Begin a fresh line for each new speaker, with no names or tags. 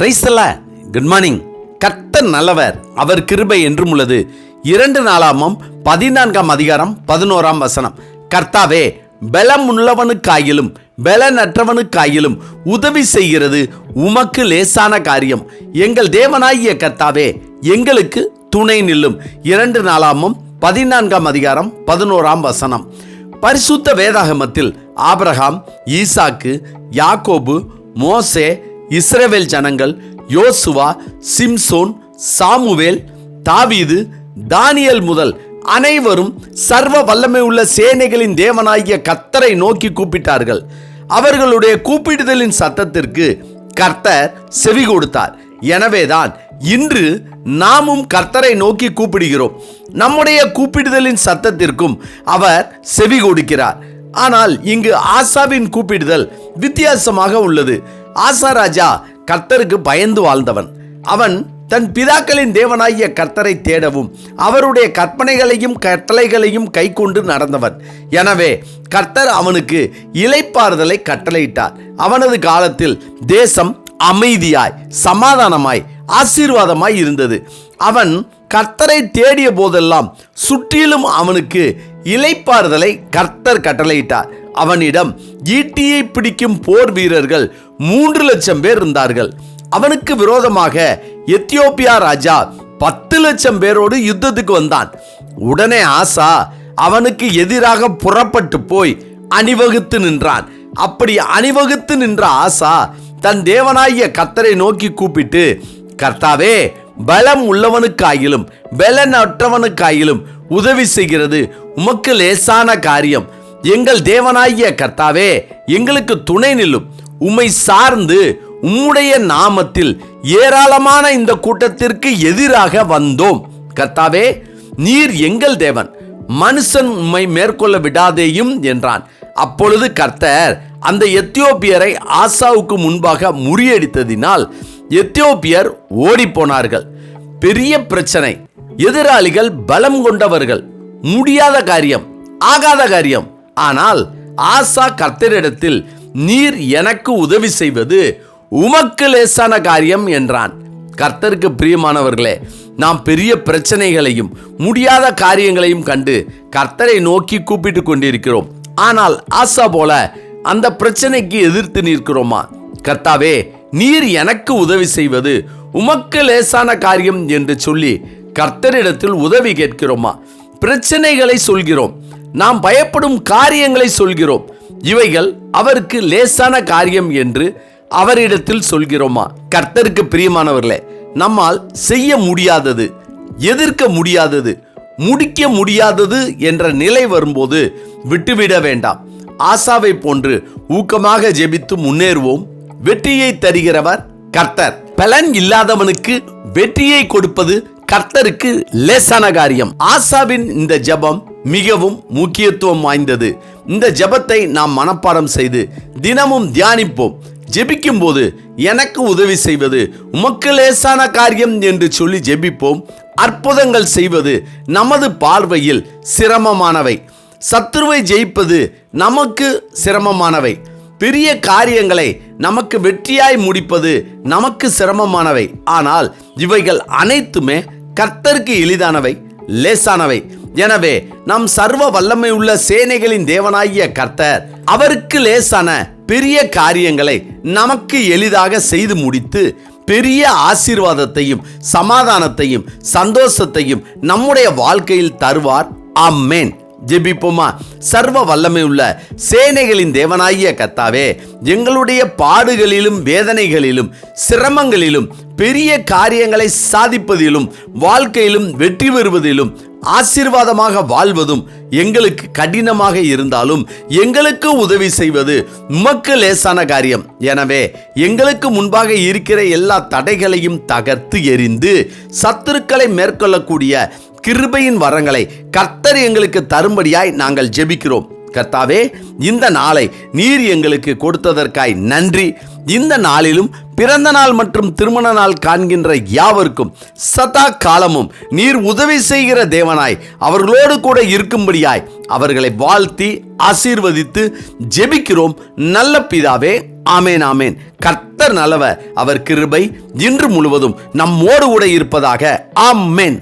பிரைஸ்தல்ல good morning கர்த்தர் நல்லவர். அவர் கிருபை என்றும் உள்ளது. இரண்டு நாளாமம் பதினான்காம் அதிகாரம் பதினோராம் வசனம். கர்த்தாவே பலம் உள்ளவனுக்காயிலும் பலனற்றவனுக்காயிலும் உதவி செய்கிறது உமக்கு லேசான காரியம். எங்கள் தேவனாகிய கர்த்தாவே எங்களுக்கு துணை நில்லும். இரண்டு நாளாமம் பதினான்காம் அதிகாரம் பதினோராம் வசனம். பரிசுத்த வேதாகமத்தில் ஆபிரகாம் ஈசாக்கு யாக்கோபு மோசே இஸ்ரேவேல் ஜனங்கள் யோசுவா சிம்சோன் சாமுவேல் தாவீது தானியல் முதல் அனைவரும் சர்வ வல்லமை உள்ள சேனைகளின் தேவனாகிய கர்த்தரை நோக்கி கூப்பிட்டார்கள். அவர்களுடைய கூப்பிடுதலின் சத்தத்திற்கு கர்த்தர் செவி கொடுத்தார். எனவேதான் இன்று நாமும் கர்த்தரை நோக்கி கூப்பிடுகிறோம். நம்முடைய கூப்பிடுதலின் சத்தத்திற்கும் அவர் செவி கொடுக்கிறார். ஆனால் இங்கு ஆசாவின் கூப்பிடுதல் வித்தியாசமாக உள்ளது. ஆசா ராஜா கர்த்தருக்கு பயந்து வாழ்ந்தவன். அவன் தன் பிதாக்களின் தேவனாகிய கர்த்தரை தேடவும் அவருடைய கற்பனைகளையும் கட்டளைகளையும் கைக்கொண்டு நடந்தவன். எனவே கர்த்தர் அவனுக்கு இலைப்பாறுதலை கட்டளையிட்டார். அவனது காலத்தில் தேசம் அமைதியாய் சமாதானமாய் ஆசீர்வாதமாய் இருந்தது. அவன் கர்த்தரை தேடிய போதெல்லாம் சுற்றிலும் அவனுக்கு இலைப்பாறுதலை கர்த்தர் கட்டளையிட்டார். அவனிடம் ஈட்டியை பிடிக்கும் போர் வீரர்கள் மூன்று லட்சம் பேர் இருந்தார்கள். அவனுக்கு விரோதமாக எத்தியோப்பியா ராஜா பத்து லட்சம் பேரோடு யுத்தத்துக்கு வந்தான். உடனே ஆசா அவனுக்கு எதிராக புறப்பட்டு போய் அணிவகுத்து நின்றான். அப்படி அணிவகுத்து நின்ற ஆசா தன் தேவனாகிய கத்தரை நோக்கி கூப்பிட்டு கர்த்தாவே பலம் உள்ளவனுக்காயிலும் பலனற்றவனுக்காயிலும் உதவி செய்கிறது. உமக்கு லேசான காரியம். எங்கள் தேவனாகிய கர்த்தாவே எங்களுக்கு துணை நில்லும். உம்மை சார்ந்து உம்முடைய நாமத்தில் ஏராளமான இந்த கூட்டத்திற்கு எதிராக வந்தோம். கர்த்தாவே நீர் எங்கள் தேவன். மனுஷன் உம்மை மேற்கொள்ள விடாதேயும் என்றான். அப்பொழுது கர்த்தர் அந்த எத்தியோப்பியரை ஆசாவுக்கு முன்பாக முறியடித்ததினால் எத்தியோப்பியர் ஓடிப்போனார்கள். பெரிய பிரச்சனை. எதிராளிகள் பலம் கொண்டவர்கள். முடியாத காரியம் ஆகாத காரியம். ஆனால் ஆசா கர்த்தரிடத்தில் நீர் எனக்கு உதவி செய்வது உமக்கு லேசான காரியம் என்றான். கர்த்தருக்கு பிரியமானவர்களே நாம் பெரிய பிரச்சனைகளையும் முடியாத காரியங்களையும் கண்டு கர்த்தரை நோக்கி கூப்பிட்டு கொண்டிருக்கிறோம். ஆனால் ஆசா போல அந்த பிரச்சனைக்கு எதிர்த்து நிற்கிறோமா? கர்த்தாவே நீர் எனக்கு உதவி செய்வது உமக்கு லேசான காரியம் என்று சொல்லி கர்த்தரிடத்தில் உதவி கேட்கிறோமா? பிரச்சனைகளை சொல்கிறோம். நாம் பயப்படும் காரியங்களை சொல்கிறோம். இவைகள் அவருக்கு லேசான காரியம் என்று அவரிடத்தில் சொல்கிறோமா? கர்த்தருக்கு பிரியமானவர்களே நம்மால் செய்ய முடியாதது எதிர்க்க முடியாதது முடிக்க முடியாதது என்ற நிலை வரும்போது விட்டுவிட வேண்டாம். ஆசாவை போன்று ஊக்கமாக ஜெபித்து முன்னேறுவோம். வெற்றியை தருகிறவர் கர்த்தர். பலன் இல்லாதவனுக்கு வெற்றியை கொடுப்பது கர்த்தருக்கு லேசான காரியம். ஆசாவின் இந்த ஜெபம் மிகவும் முக்கியத்துவம் வாய்ந்தது. இந்த ஜெபத்தை நாம் மனப்பாடம் செய்து தினமும் தியானிப்போம். ஜெபிக்கும் போது எனக்கு உதவி செய்வது உமக்கு லேசான காரியம் என்று சொல்லி ஜெபிப்போம். அற்புதங்கள் செய்வது நமது பார்வையில் சிரமமானவை. சத்துருவை ஜெயிப்பது நமக்கு சிரமமானவை. பெரிய காரியங்களை நமக்கு வெற்றியாய் முடிப்பது நமக்கு சிரமமானவை. ஆனால் இவைகள் அனைத்துமே கர்த்தருக்கு எளிதானவை லேசானவை. எனவே நம் சர்வ வல்லமை உள்ள சேனைகளின் தேவனாகிய கர்த்தர் அவருக்கு லேசான பெரிய காரியங்களை நமக்கு எளிதாக செய்து முடித்து பெரிய ஆசீர்வாதத்தையும் சமாதானத்தையும் சந்தோஷத்தையும் நம்முடைய வாழ்க்கையில் தருவார். அம்மேன் ஜெபிப்போமா? சர்வ வல்லமை உள்ள சேனைகளின் தேவனாகிய கத்தாவே எங்களுடைய பாடுகளிலும் வேதனைகளிலும் சிரமங்களிலும் பெரிய காரியங்களை சாதிப்பதிலும் வாழ்க்கையிலும் வெற்றி பெறுவதிலும் ஆசீர்வாதமாக வாழ்வதும் எங்களுக்கு கடினமாக இருந்தாலும் எங்களுக்கு உதவி செய்வது உமக்கு லேசான காரியம். எனவே எங்களுக்கு முன்பாக இருக்கிற எல்லா தடைகளையும் தகர்த்து எறிந்து சத்துருக்களை மேற்கொள்ளக்கூடிய கிருபையின் வரங்களை கர்த்தர் எங்களுக்கு தரும்படியாய் நாங்கள் ஜெபிக்கிறோம். கர்த்தாவே இந்த நாளை நீர் எங்களுக்கு கொடுத்ததற்காய் நன்றி. இந்த நாளிலும் பிறந்த நாள் மற்றும் திருமண நாள் காண்கின்ற யாவருக்கும் சதா காலமும் நீர் உதவி செய்கிற தேவனாய் அவர்களோடு கூட இருக்கும்படியாய் அவர்களை வாழ்த்தி ஆசீர்வதித்து ஜெபிக்கிறோம். நல்ல பிதாவே ஆமேன் ஆமேன். கர்த்தர் நல்லவர் அவர் கிருபை இன்று முழுவதும் நம்மோடு கூட இருப்பதாக ஆமேன்.